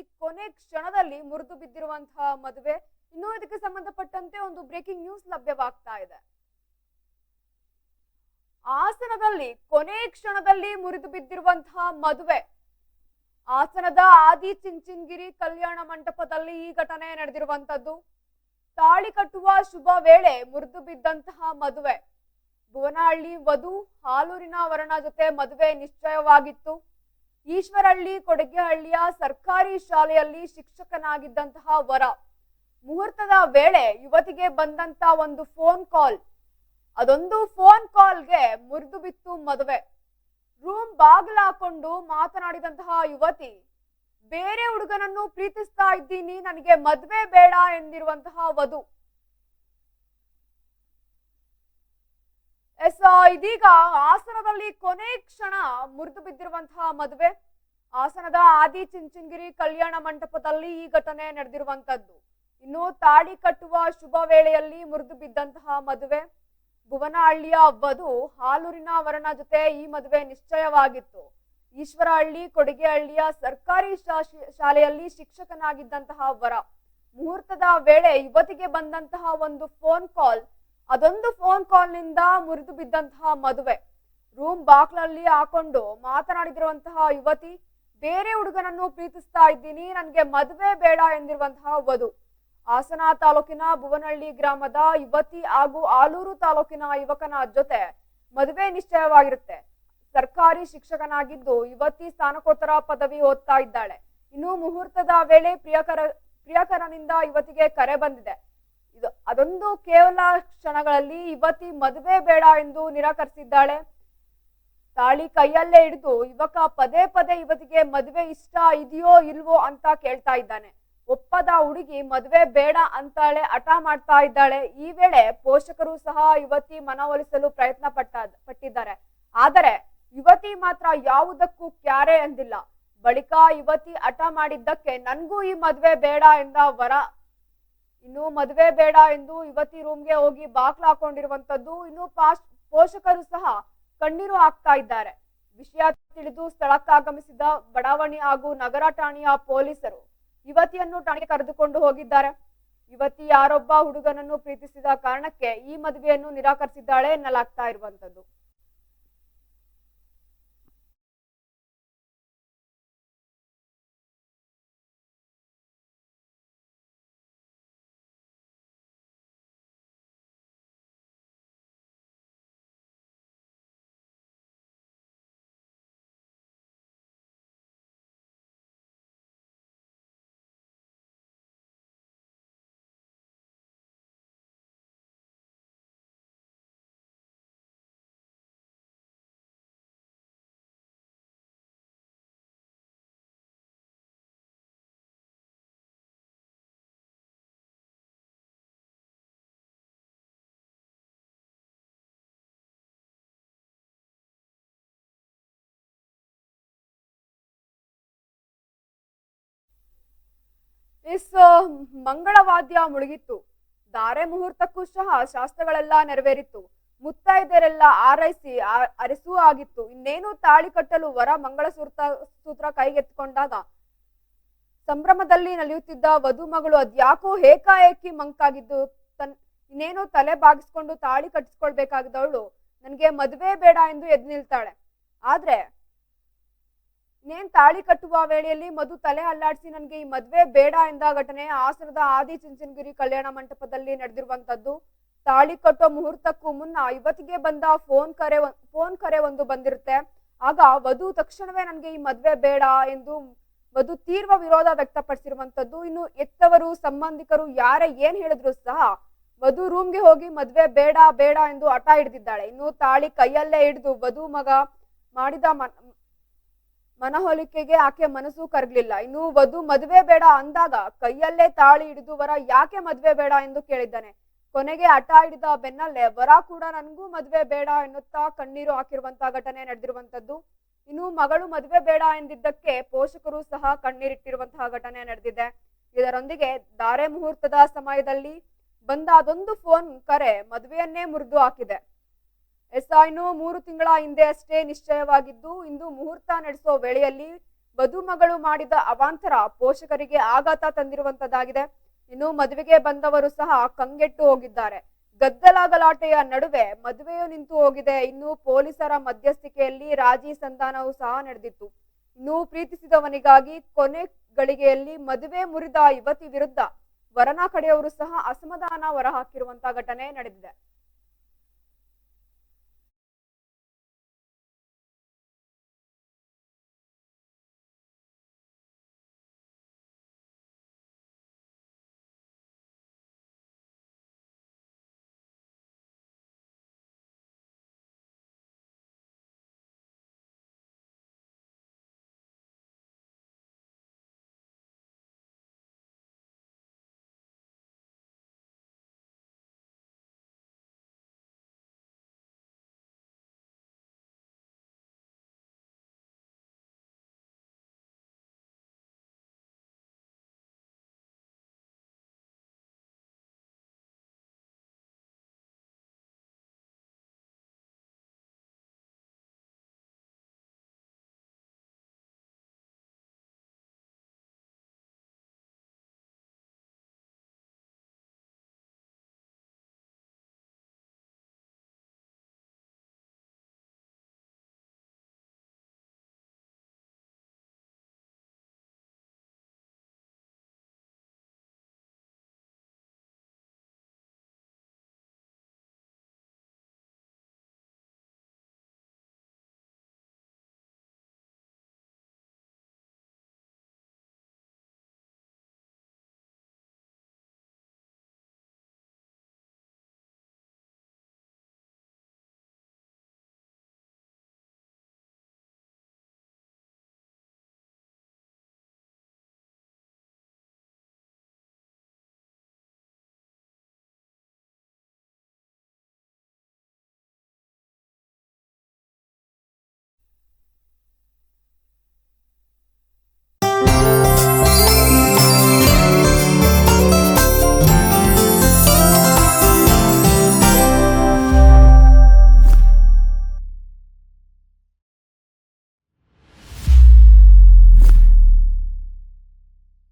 ಕೊನೆ ಕ್ಷಣದಲ್ಲಿ ಮುರಿದು ಬಿದ್ದಿರುವಂತಹ ಮದುವೆ. ಇನ್ನೂ ಇದಕ್ಕೆ ಸಂಬಂಧಪಟ್ಟಂತೆ ಒಂದು ಬ್ರೇಕಿಂಗ್ ನ್ಯೂಸ್ ಲಭ್ಯವಾಗ್ತಾ ಇದೆ. ಆಸನದಲ್ಲಿ ಕೊನೆ ಕ್ಷಣದಲ್ಲಿ ಮುರಿದು ಬಿದ್ದಿರುವಂತಹ ಮದುವೆ. ಹಾಸನದ ಆದಿ ಚಿಂಚಿನ್ಗಿರಿ ಕಲ್ಯಾಣ ಮಂಟಪದಲ್ಲಿ ಈ ಘಟನೆ ನಡೆದಿರುವಂತದ್ದು ತಾಳಿ ಕಟ್ಟುವ ಶುಭ ವೇಳೆ ಮುರಿದು ಬಿದ್ದಂತಹ ಮದುವೆ. ಭುವನಹಳ್ಳಿ ವಧು ಹಾಲೂರಿನ ವರನ ಜೊತೆ ಮದುವೆ ನಿಶ್ಚಯವಾಗಿತ್ತು. ಈಶ್ವರಹಳ್ಳಿ, ಕೊಡಗೆಹಳ್ಳಿಯ ಸರ್ಕಾರಿ ಶಾಲೆಯಲ್ಲಿ ಶಿಕ್ಷಕನಾಗಿದ್ದಂತಹ ವರ. ಮುಹೂರ್ತದ ವೇಳೆ ಯುವತಿಗೆ ಬಂದಂತ ಒಂದು ಫೋನ್ ಕಾಲ್ ಅದೊಂದು ಫೋನ್ ಕಾಲ್ಗೆ ಮುರಿದು ಬಿತ್ತು ಮದುವೆ. ರೂಮ್ ಬಾಗಿಲು ಹಾಕೊಂಡು ಮಾತನಾಡಿದಂತಹ ಯುವತಿ, ಬೇರೆ ಹುಡುಗನನ್ನು ಪ್ರೀತಿಸ್ತಾ ಇದ್ದೀನಿ, ನನಗೆ ಮದುವೆ ಬೇಡ ಎಂದಿರುವಂತಹ ವಧು. ಎಸ್, ಇದೀಗ ಹಾಸನದಲ್ಲಿ ಕೊನೆ ಕ್ಷಣ ಮುರಿದು ಬಿದ್ದಿರುವಂತಹ ಮದುವೆ. ಹಾಸನದ ಆದಿ ಚಿಂಚನಗಿರಿ ಕಲ್ಯಾಣ ಮಂಟಪದಲ್ಲಿ ಈ ಘಟನೆ ನಡೆದಿರುವಂತದ್ದು ಇನ್ನು ತಾಳಿ ಕಟ್ಟುವ ಶುಭ ವೇಳೆಯಲ್ಲಿ ಮುರಿದು ಬಿದ್ದಂತಹ ಮದುವೆ. ಭುವನಹಳ್ಳಿಯ ವಧು ಹಾಲೂರಿನ ವರನ ಜೊತೆ ಈ ಮದುವೆ ನಿಶ್ಚಯವಾಗಿತ್ತು. ಈಶ್ವರಹಳ್ಳಿ, ಕೊಡಿಗೆಹಳ್ಳಿಯ ಸರ್ಕಾರಿ ಶಾಲೆಯಲ್ಲಿ ಶಿಕ್ಷಕನಾಗಿದ್ದಂತಹ ವರ. ಮುಹೂರ್ತದ ವೇಳೆ ಯುವತಿಗೆ ಬಂದಂತಹ ಒಂದು ಫೋನ್ ಕಾಲ್ ಅದೊಂದು ಫೋನ್ ಕಾಲ್ನಿಂದ ಮುರಿದು ಬಿದ್ದಂತಹ ಮದುವೆ. ರೂಮ್ ಬಾಕ್ಲಲ್ಲಿ ಹಾಕೊಂಡು ಮಾತನಾಡಿದಿರುವಂತಹ ಯುವತಿ, ಬೇರೆ ಹುಡುಗನನ್ನು ಪ್ರೀತಿಸ್ತಾ ಇದ್ದೀನಿ, ನನಗೆ ಮದುವೆ ಬೇಡ ಎಂದಿರುವಂತಹ ವಧು. ಹಾಸನ ತಾಲೂಕಿನ ಭುವನಹಳ್ಳಿ ಗ್ರಾಮದ ಯುವತಿ ಹಾಗೂ ಆಲೂರು ತಾಲೂಕಿನ ಯುವಕನ ಜೊತೆ ಮದುವೆ ನಿಶ್ಚಯವಾಗಿರುತ್ತೆ. ಸರ್ಕಾರಿ ಶಿಕ್ಷಕನಾಗಿದ್ದು ಯುವತಿ ಸ್ನಾನಕೋತ್ತರ ಪದವಿ ಓದ್ತಾ ಇದ್ದಾಳೆ. ಇನ್ನು ಮುಹೂರ್ತದ ವೇಳೆ ಪ್ರಿಯಕರ, ಪ್ರಿಯಕರನಿಂದ ಯುವತಿಗೆ ಕರೆ ಬಂದಿದೆ. ಇದು ಅದೊಂದು ಕೇವಲ ಕ್ಷಣಗಳಲ್ಲಿ ಯುವತಿ ಮದುವೆ ಬೇಡ ಎಂದು ನಿರಾಕರಿಸಿದ್ದಾಳೆ. ತಾಳಿ ಕೈಯಲ್ಲೇ ಹಿಡಿದು ಯುವಕ ಪದೇ ಪದೇ ಯುವತಿಗೆ ಮದುವೆ ಇಷ್ಟ ಇದೆಯೋ ಇಲ್ವೋ ಅಂತ ಕೇಳ್ತಾ ಇದ್ದಾನೆ. ಒಪ್ಪದ ಹುಡುಗಿ ಮದುವೆ ಬೇಡ ಅಂತಾಳೆ, ಹಠ ಮಾಡ್ತಾ ಇದ್ದಾಳೆ. ಈ ವೇಳೆ ಪೋಷಕರು ಸಹ ಯುವತಿ ಮನವೊಲಿಸಲು ಪ್ರಯತ್ನ ಪಟ್ಟ, ಪಟ್ಟಿದ್ದಾರೆ. ಆದರೆ ಯುವತಿ ಮಾತ್ರ ಯಾವುದಕ್ಕೂ ಕ್ಯಾರೆ ಎಂದಿಲ್ಲ ಬಳಿಕ ಯುವತಿ ಹಠ ಮಾಡಿದ್ದಕ್ಕೆ, ನನ್ಗೂ ಈ ಮದ್ವೆ ಬೇಡ ಎಂದ ವರ ಇನ್ನು ಮದುವೆ ಬೇಡ ಎಂದು ಯುವತಿ ರೂಮ್ಗೆ ಹೋಗಿ ಬಾಕ್ಲ ಹಾಕೊಂಡಿರುವಂತದ್ದು ಇನ್ನು ಪೋಷಕರು ಸಹ ಕಣ್ಣೀರು ಹಾಕ್ತಾ ಇದ್ದಾರೆ. ವಿಷಯ ತಿಳಿದು ಸ್ಥಳಕ್ಕಾಗಮಿಸಿದ ಬಡಾವಣೆ ಹಾಗೂ ನಗರ ಠಾಣೆಯ ಪೊಲೀಸರು ಯುವತಿಯನ್ನು ಠಾಣೆಗೆ ಕರೆದುಕೊಂಡು ಹೋಗಿದ್ದಾರೆ. ಯುವತಿ ಯಾರೊಬ್ಬ ಹುಡುಗನನ್ನು ಪ್ರೀತಿಸಿದ ಕಾರಣಕ್ಕೆ ಈ ಮದುವೆಯನ್ನು ನಿರಾಕರಿಸಿದ್ದಾಳೆ ಎನ್ನಲಾಗ್ತಾ ಇರುವಂತದ್ದು. ಎಸ್ ಮಂಗಳವಾದ್ಯ ಮುಳುಗಿತ್ತು. ಧಾರೆ ಮುಹೂರ್ತಕ್ಕೂ ಸಹ ಶಾಸ್ತ್ರಗಳೆಲ್ಲ ನೆರವೇರಿತ್ತು. ಮುತ್ತೈದರೆಲ್ಲ ಆರೈಸಿ ಅರಸೂ ಆಗಿತ್ತು. ಇನ್ನೇನು ತಾಳಿ ಕಟ್ಟಲು ವರ ಮಂಗಳ ಸೂತ್ರ ಸೂತ್ರ ಕೈಗೆತ್ತಿಕೊಂಡಾಗ ಸಂಭ್ರಮದಲ್ಲಿ ನಲಿಯುತ್ತಿದ್ದ ವಧು ಮಗಳು ಅದ್ಯಾಕೋ ಏಕಾಏಕಿ ಮಂಕಾಗಿದ್ದು, ತನ್, ಇನ್ನೇನು ತಲೆ ಬಾಗಿಸ್ಕೊಂಡು ತಾಳಿ ಕಟ್ಟಿಸ್ಕೊಳ್ಬೇಕಾಗಿದ್ದವಳು. ನನಗೆ ಮದುವೆ ಬೇಡ ಎಂದು ಎದ್ದು ನಿಲ್ತಾಳೆ. ಆದ್ರೆ ಇನ್ನೇನ್ ತಾಳಿ ಕಟ್ಟುವ ವೇಳೆಯಲ್ಲಿ ಮಧು ತಲೆ ಅಲ್ಲಾಡಿಸಿ ನನಗೆ ಈ ಮದ್ವೆ ಬೇಡ ಎಂದ ಘಟನೆ ಹಾಸನದ ಆದಿ ಚುಂಚನಗಿರಿ ಕಲ್ಯಾಣ ಮಂಟಪದಲ್ಲಿ ನಡೆದಿರುವಂತದ್ದು. ತಾಳಿ ಕಟ್ಟೋ ಮುಹೂರ್ತಕ್ಕೂ ಮುನ್ನ ಇವತ್ತಿಗೆ ಬಂದ ಫೋನ್ ಕರೆ ಫೋನ್ ಕರೆ ಒಂದು ಬಂದಿರುತ್ತೆ. ಆಗ ವಧು ತಕ್ಷಣವೇ ನನಗೆ ಈ ಮದ್ವೆ ಬೇಡ ಎಂದು ವಧು ತೀವ್ರ ವಿರೋಧ ವ್ಯಕ್ತಪಡಿಸಿರುವಂತದ್ದು. ಇನ್ನು ಎತ್ತವರು ಸಂಬಂಧಿಕರು ಯಾರೇ ಏನ್ ಹೇಳಿದ್ರು ಸಹ ವಧು ರೂಮ್ಗೆ ಹೋಗಿ ಮದ್ವೆ ಬೇಡ ಬೇಡ ಎಂದು ಹಠ ಹಿಡಿದಿದ್ದಾಳೆ. ಇನ್ನು ತಾಳಿ ಕೈಯಲ್ಲೇ ಹಿಡಿದು ವಧು ಮಗ ಮಾಡಿದ ಮನಹೊಲಿಕೆಗೆ ಆಕೆ ಮನಸ್ಸು ಕರಗ್ಲಿಲ್ಲ. ಇನ್ನು ವಧು ಮದುವೆ ಬೇಡ ಅಂದಾಗ ಕೈಯಲ್ಲೇ ತಾಳಿ ಹಿಡಿದು ವರ ಯಾಕೆ ಮದ್ವೆ ಬೇಡ ಎಂದು ಕೇಳಿದ್ದಾನೆ. ಕೊನೆಗೆ ಹಠ ಹಿಡಿದ ಬೆನ್ನಲ್ಲೇ ವರ ಕೂಡ ನನಗೂ ಮದುವೆ ಬೇಡ ಎನ್ನುತ್ತಾ ಕಣ್ಣೀರು ಹಾಕಿರುವಂತಹ ಘಟನೆ ನಡೆದಿರುವಂತದ್ದು ಇನ್ನು ಮಗಳು ಮದುವೆ ಬೇಡ ಎಂದಿದ್ದಕ್ಕೆ ಪೋಷಕರು ಸಹ ಕಣ್ಣೀರಿಟ್ಟಿರುವಂತಹ ಘಟನೆ ನಡೆದಿದೆ. ಇದರೊಂದಿಗೆ ಧಾರೆ ಮುಹೂರ್ತದ ಸಮಯದಲ್ಲಿ ಬಂದ ಅದೊಂದು ಫೋನ್ ಕರೆ ಮದುವೆಯನ್ನೇ ಮುರಿದು ಹಾಕಿದೆ. ಎಸ್ಐನು ಮೂರು ತಿಂಗಳ ಹಿಂದೆ ಅಷ್ಟೇ ನಿಶ್ಚಯವಾಗಿದ್ದು, ಇಂದು ಮುಹೂರ್ತ ನಡೆಸೋ ವೇಳೆಯಲ್ಲಿ ಮದುಮಗಳು ಮಾಡಿದ ಅವಾಂತರ ಪೋಷಕರಿಗೆ ಆಘಾತ ತಂದಿರುವಂತದ್ದಾಗಿದೆ. ಇನ್ನು ಮದುವೆಗೆ ಬಂದವರು ಸಹ ಕಂಗೆಟ್ಟು ಹೋಗಿದ್ದಾರೆ. ಗದ್ದಲ ಗಲಾಟೆಯ ನಡುವೆ ಮದುವೆಯು ನಿಂತು ಹೋಗಿದೆ. ಇನ್ನು ಪೊಲೀಸರ ಮಧ್ಯಸ್ಥಿಕೆಯಲ್ಲಿ ರಾಜಿ ಸಂಧಾನವೂ ಸಹ ನಡೆದಿತ್ತು. ಇನ್ನು ಪ್ರೀತಿಸಿದವನಿಗಾಗಿ ಕೊನೆ ಗಳಿಗೆಯಲ್ಲಿ ಮದುವೆ ಮುರಿದ ಯುವತಿ ವಿರುದ್ಧ ವರನ ಕಡೆಯವರು ಸಹ ಅಸಮಾಧಾನ ಹೊರಹಾಕಿರುವಂತಹ ಘಟನೆ ನಡೆದಿದೆ.